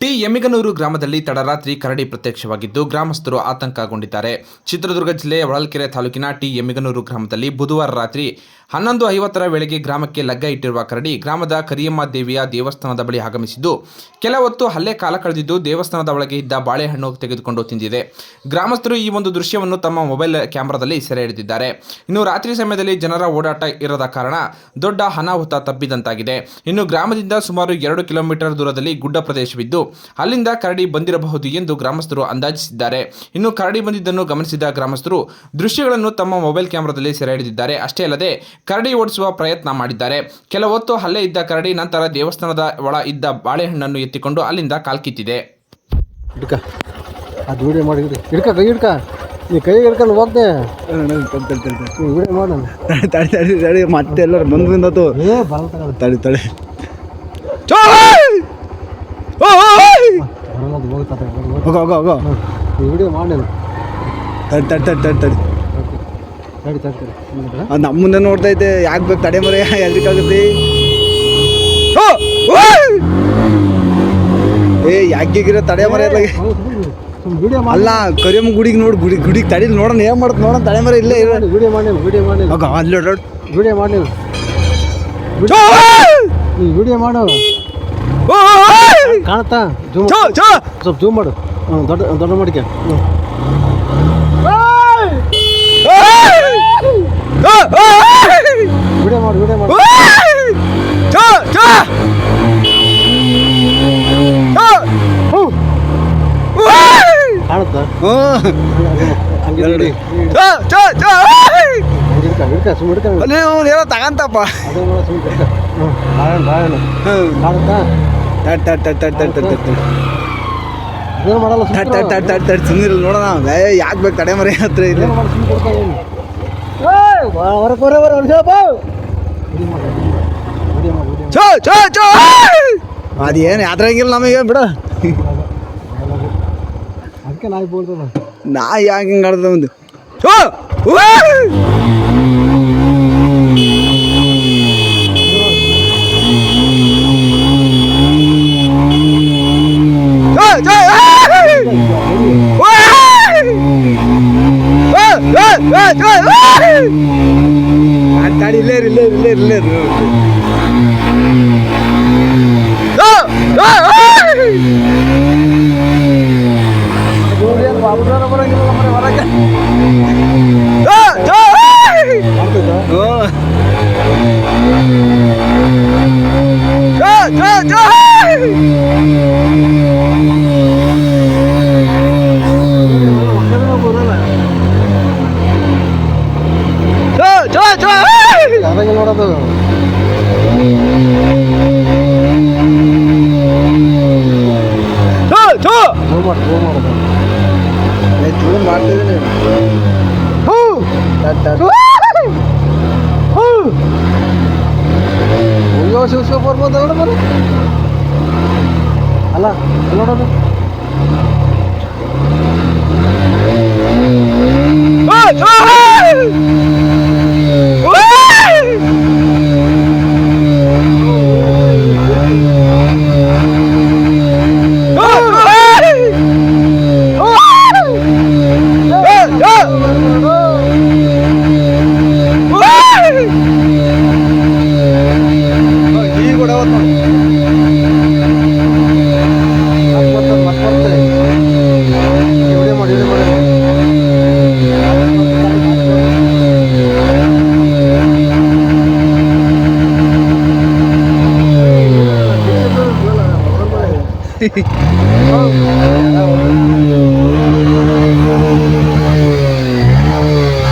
T ಯಮಿಗನೂರು ಗ್ರಾಮದಲ್ಲಿ ತಡರಾತ್ರಿ ಕರಡಿ ಪ್ರತ್ಯಕ್ಷವಾಗಿದ್ದು ಗ್ರಾಮಸ್ಥರು ಆತಂಕಗೊಂಡಿದ್ದಾರೆ. ಚಿತ್ರದುರ್ಗ ಜಿಲ್ಲೆಯ ಹೊಳಲ್ಕೆರೆ ತಾಲೂಕಿನ ಟಿ ಯಮಿಗನೂರು ಗ್ರಾಮದಲ್ಲಿ ಬುಧವಾರ ರಾತ್ರಿ ಹನ್ನೊಂದು ಐವತ್ತರ ವೇಳೆಗೆ ಗ್ರಾಮಕ್ಕೆ ಲಗ್ಗ ಇಟ್ಟಿರುವ ಕರಡಿ ಗ್ರಾಮದ ಕರಿಯಮ್ಮ ದೇವಿಯ ದೇವಸ್ಥಾನದ ಬಳಿ ಆಗಮಿಸಿದ್ದು, ಕೆಲ ಹೊತ್ತು ಹಲ್ಲೆ ಕಾಲ ಕಳೆದಿದ್ದು ದೇವಸ್ಥಾನದ ಒಳಗೆ ಇದ್ದ ಬಾಳೆಹಣ್ಣು ತೆಗೆದುಕೊಂಡು ತಿಂದಿದೆ. ಗ್ರಾಮಸ್ಥರು ಈ ಒಂದು ದೃಶ್ಯವನ್ನು ತಮ್ಮ ಮೊಬೈಲ್ ಕ್ಯಾಮೆರಾದಲ್ಲಿ ಸೆರೆ ಹಿಡಿದಿದ್ದಾರೆ ಇನ್ನು ರಾತ್ರಿ ಸಮಯದಲ್ಲಿ ಜನರ ಓಡಾಟ ಇರದ ಕಾರಣ ದೊಡ್ಡ ಅನಾಹುತ ತಪ್ಪಿದಂತಾಗಿದೆ ಇನ್ನು ಗ್ರಾಮದಿಂದ ಸುಮಾರು ಎರಡು ಕಿಲೋಮೀಟರ್ ದೂರದಲ್ಲಿ ಗುಡ್ಡ ಪ್ರದೇಶವಿದ್ದು ಅಲ್ಲಿಂದ ಕರಡಿ ಬಂದಿರಬಹುದು ಎಂದು ಗ್ರಾಮಸ್ಥರು ಅಂದಾಜಿಸಿದ್ದಾರೆ. ಇನ್ನು ಕರಡಿ ಬಂದಿದ್ದನ್ನು ಗಮನಿಸಿದ ಗ್ರಾಮಸ್ಥರು ದೃಶ್ಯಗಳನ್ನು ತಮ್ಮ ಮೊಬೈಲ್ ಕ್ಯಾಮೆರಾದಲ್ಲಿ ಸೆರೆ ಹಿಡಿದಿದ್ದಾರೆ ಅಷ್ಟೇ ಅಲ್ಲದೆ ಕರಡಿ ಓಡಿಸುವ ಪ್ರಯತ್ನ ಮಾಡಿದ್ದಾರೆ. ಕೆಲ ಹೊತ್ತು ಹಲ್ಲೆ ಇದ್ದ ಕರಡಿ ನಂತರ ದೇವಸ್ಥಾನದ ಒಳ ಇದ್ದ ಬಾಳೆಹಣ್ಣನ್ನು ಎತ್ತಿಕೊಂಡು ಅಲ್ಲಿಂದ ಕಾಲ್ಕಿತ್ತಿದೆ ಹಿಡ್ಕ ಅದು ವಿಡಿಯೋ ಮಾಡಿ ಹಿಡಿ ಹಿಡ್ಕ ಕೈ ಹಿಡ್ಕ ನೀ ಕೈ ಹಿಡ್ಕೊಂಡು ಹೋಗ್ದೆ. ನೀ ವಿಡಿಯೋ ಮಾಡ. ತಡಿ ತಡಿ ತಡಿ ಮತ್ತೆ ಎಲ್ಲರೂ ಬಂದ್ರಿಂದ. ತಡಿ ತಡಿ. ಹೋಗು, ಹೋಗು. ಹೋಗೋ. ವಿಡಿಯೋ ಮಾಡಿ ನೀನು. ತಡಿ ತಡಿ ತಡಿ ತಡಿ. ತಡಿ ತಡಿ ತಡಿ. ತಡಿ ಅದು ನಮ್ಮ ಮುಂದೆ ಇದ್ದೆ ಯಾಕೆ ಬೇಕು ತಡೆ ಮರೆ ಎಲ್ರಿಗಾಗುತ್ತೆ ಏ ಯಾಕಿಗಿರೋ ತಡೆ ಮರೆ ಅಲ್ಲ ಕರಿಯಮ್ಮ ಗುಡಿಗೆ ನೋಡಿ ಗುಡಿ ಗುಡಿಗೆ ತಡಿ ನೋಡೋಣ ಏನು ಮಾಡುತ್ತೆ ನೋಡೋಣ ತಡೆ ಮರೆ ಇಲ್ಲೇ ಇರೋ. ವಿಡಿಯೋ ಮಾಡಿ ವಿಡಿಯೋ ಮಾಡಿ ಅಲ್ಲಿ ವಿಡಿಯೋ ಮಾಡಿ ವಿಡಿಯೋ ಮಾಡು. ಕಾಣತ್ತಾ? ಜೂಮ್ ಸ್ವಲ್ಪ ಜೂಮ್ ಮಾಡು. ಹ್ಞೂ ದೊಡ್ಡ ದೊಡ್ಡ ಮಡಿಕೆ. ಹ್ಞೂ ವಿಡಿಯೋ ಮಾಡು ವಿಡಿಯೋ ಮಾಡು. ಕಾಣತ್ತಾ? ನೀವು ಏನೋ ತಗಂತಪ್ಪ. ಕಾಣತ್ತಾ? ತಡ್ ತಡ್ ತಡ್ ತಡ್ ತಡ್ ತಡ್ ತಡ್. ಅದೇನು ಮಾಡಲ್ಲ ತಡ್ ತಡ್ ತಡ್ ತಡ್ ತಡ್ ಸುಮ್ಮನೆ ನೋಡೋಣ. ಏ ಯಾಕೆ ಬೇಕು? ತಡೆ ಮರೆ ಹತ್ರ ಇಲ್ಲ? ಏನು ಏನು ಅದೇನು ಯಾತ್ರಂಗಿಲ್ಲ ನಮಗೆ ಬಿಡು. ಅದಕ್ಕೆ ನಾಯಿ ಬೋಲ್ತದ ನಾ ಯಾಕೆ ಹಿಂಗೆ ಆಡ್ದ ಒಂದು? ತಾಡಿ ಇಲ್ಲೇರು ಇಲ್ಲೇರು ಇಲ್ಲೇರು ಇಲ್ಲೇರು ಹೊರಗೆ ಶಿವಶಿವ ಬರ್ಬೋದಲ್ಲ ಬರೀ ಅಲ್ಲ ನೋಡೋದು Oh, oh, oh!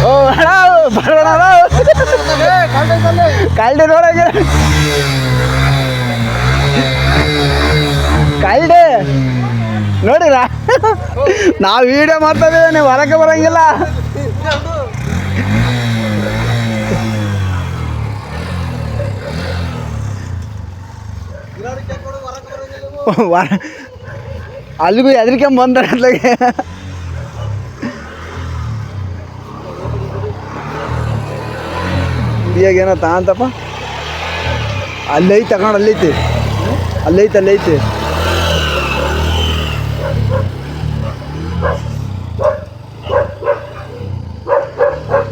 ಓ ಅಣ್ಣ ಬರೋಣ ಕಳ್ಳಿ ನೋಡಂಗೆ ಕಳ್ಳಿ ನೋಡಿರ? ನಾವು ವಿಡಿಯೋ ಮಾಡ್ತಾ ನೀವು ಹೊರಕ್ಕೆ ಬರಂಗಿಲ್ಲ. ಅಲ್ಲಿಗೂ ಹೆದರ್ಕೊಂಡ್ ಬಂದಾರೆ ಅದ್ಲಾಗೆ. ಇವಾಗ ಏನೋ ತಾಂತಪ್ಪ ಅಲ್ಲೈತೆ ತಗೊಂಡು ಅಲ್ಲೈತಿ. ಅಲ್ಲೈತೆ, ಅಲ್ಲೈತಿ.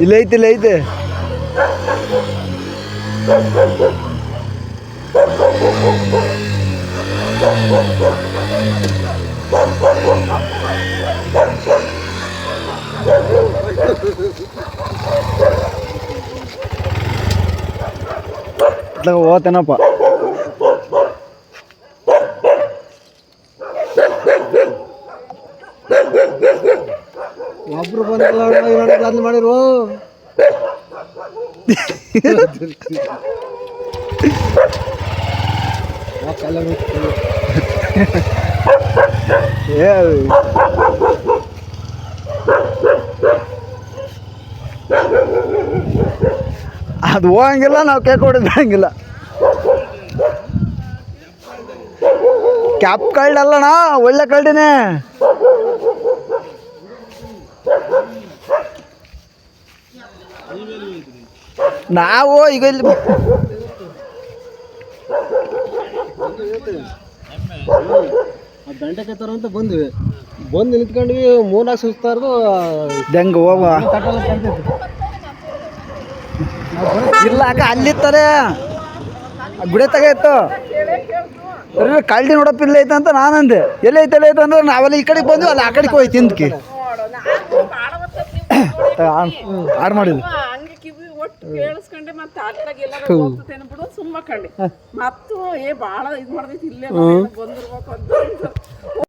ಇಲ್ಲೈತೆ ಇಲ್ಲೈತೆ. Thank you. ಇತ್ಲಾಗ ಹೋತೇನಪ್ಪ ಒಬ್ರು ಬಂದಿಲ್ಲ ಅದನ್ನ ಮಾಡಿರು ಏ ಅದು ಹೋಗಂಗಿಲ್ಲ ನಾವು ಕೇಕ್ ಕ್ಯಾಪ್ ಕಳ್ಳ ಅಲ್ಲಣ್ಣ ಒಳ್ಳೆ ಕಲ್ಡಿನೇ ನಾವು ಈಗ ಇಲ್ಲಿ ದಂಡೆ ತರ ಅಂತ ಬಂದ್ವಿ. ಬಂದು ನಿಂತ್ಕೊಂಡ್ವಿ ಮೂರ್ನಾಲ್ಕು ಸುಸ್ತಾರ್ದು ಹೆಂಗ ಹೋಗ ಇಲ್ಲ ಅಕ್ಕ ಅಲ್ಲಿತ್ತಾರೆ ಗುಡೆ ತಗ ಇತ್ತು. ಕಳ್ಳಿ ನೋಡಪ್ಪ ಇಲ್ಲ ಐತೆ ಅಂತ ನಾನಂದೆ. ಎಲ್ಲಿ ಐತೆ ಎಲ್ಲ ಐತೆ ಅಂದ್ರೆ ನಾವೆಲ್ಲ ಈ ಕಡೆಗೆ ಬಂದ್ವಿ ಅಲ್ಲಿ ಆ ಕಡೆಗೆ ಹೋಯ್ತು ತಿಂದ್ಕಿ ಆಡ್ ಮಾಡಿದ್ವಿ. ಕೇಳಿಸ್ಕೊಂಡೆ ಮತ್ತೆ ಅಟ್ಲಾಗ ಎಲ್ಲ ಹೋಗ್ತೇನೆ ಬಿಡು ಸುಮ್ಮ ಕಂಡೆ ಮತ್ತು ಏ ಭಾಳ ಇದು ಮಾಡ್ದೈತಿ ಇಲ್ಲೇ ಬಂದಿರ್ಬೇಕು ಅಂತ